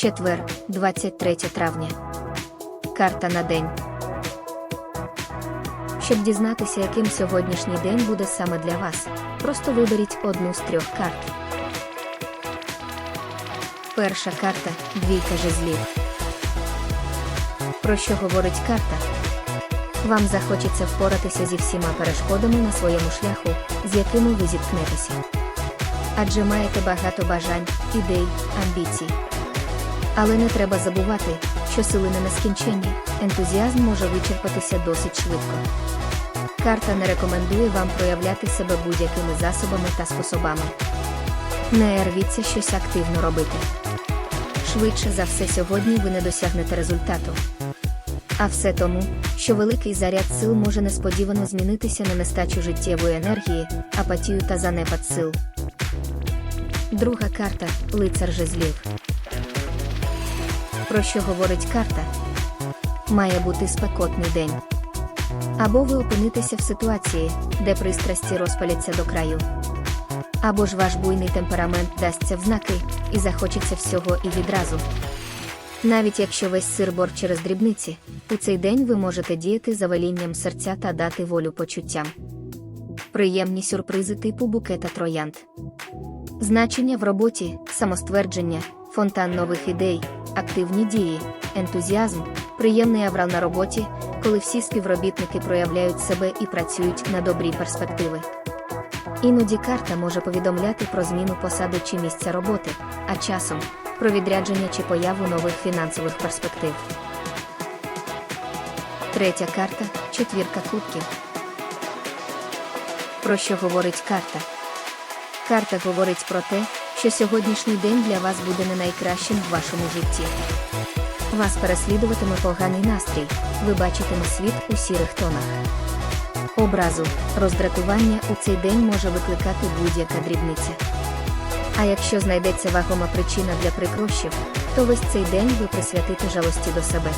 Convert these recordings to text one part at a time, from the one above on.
Четвер, 23 травня. Карта на день. Щоб дізнатися, яким сьогоднішній день буде саме для вас, просто виберіть одну з трьох карт. Перша карта двійка жезлів. Про що говорить карта? Вам захочеться впоратися зі всіма перешкодами на своєму шляху, з якими ви зіткнетеся. Адже маєте багато бажань, ідей, амбіцій. Але не треба забувати, що сили не нескінченні, ентузіазм може вичерпатися досить швидко. Карта не рекомендує вам проявляти себе будь-якими засобами та способами. Не рвіться щось активно робити. Швидше за все сьогодні ви не досягнете результату. А все тому, що великий заряд сил може несподівано змінитися на нестачу життєвої енергії, апатію та занепад сил. Друга карта лицар жезлів. Про що говорить карта? Має бути спекотний день. Або ви опинитеся в ситуації, де пристрасті розпаляться до краю. Або ж ваш буйний темперамент дасться в знаки і захочеться всього і відразу. Навіть якщо весь сир-бор через дрібниці, у цей день ви можете діяти за велінням серця та дати волю почуттям. Приємні сюрпризи типу букета троянд. Значення в роботі, самоствердження, фонтан нових ідей, активні дії, ентузіазм, приємний аврал на роботі, коли всі співробітники проявляють себе і працюють на добрі перспективи. Іноді карта може повідомляти про зміну посади чи місця роботи, а часом про відрядження чи появу нових фінансових перспектив. Третя карта четвірка кубків. Про що говорить карта? Карта говорить про те, що сьогоднішній день для вас буде не найкращим в вашому житті. Вас переслідуватиме поганий настрій, ви бачитиме світ у сірих тонах. Образу, роздратування у цей день може викликати будь-яка дрібниця. А якщо знайдеться вагома причина для прикрощів, то весь цей день ви присвятите жалості до себе.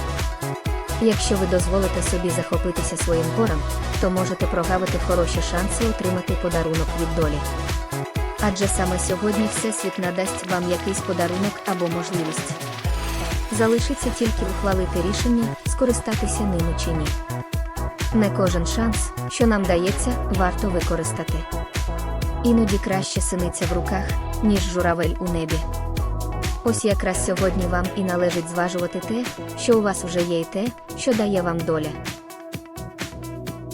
Якщо ви дозволите собі захопитися своїм горем, то можете прогавити хороші шанси отримати подарунок від долі. Адже саме сьогодні Всесвіт надасть вам якийсь подарунок або можливість. Залишиться тільки ухвалити рішення, скористатися ними чи ні. Не кожен шанс, що нам дається, варто використати. Іноді краще синиця в руках, ніж журавель у небі. Ось якраз сьогодні вам і належить зважувати те, що у вас вже є, і те, що дає вам доля.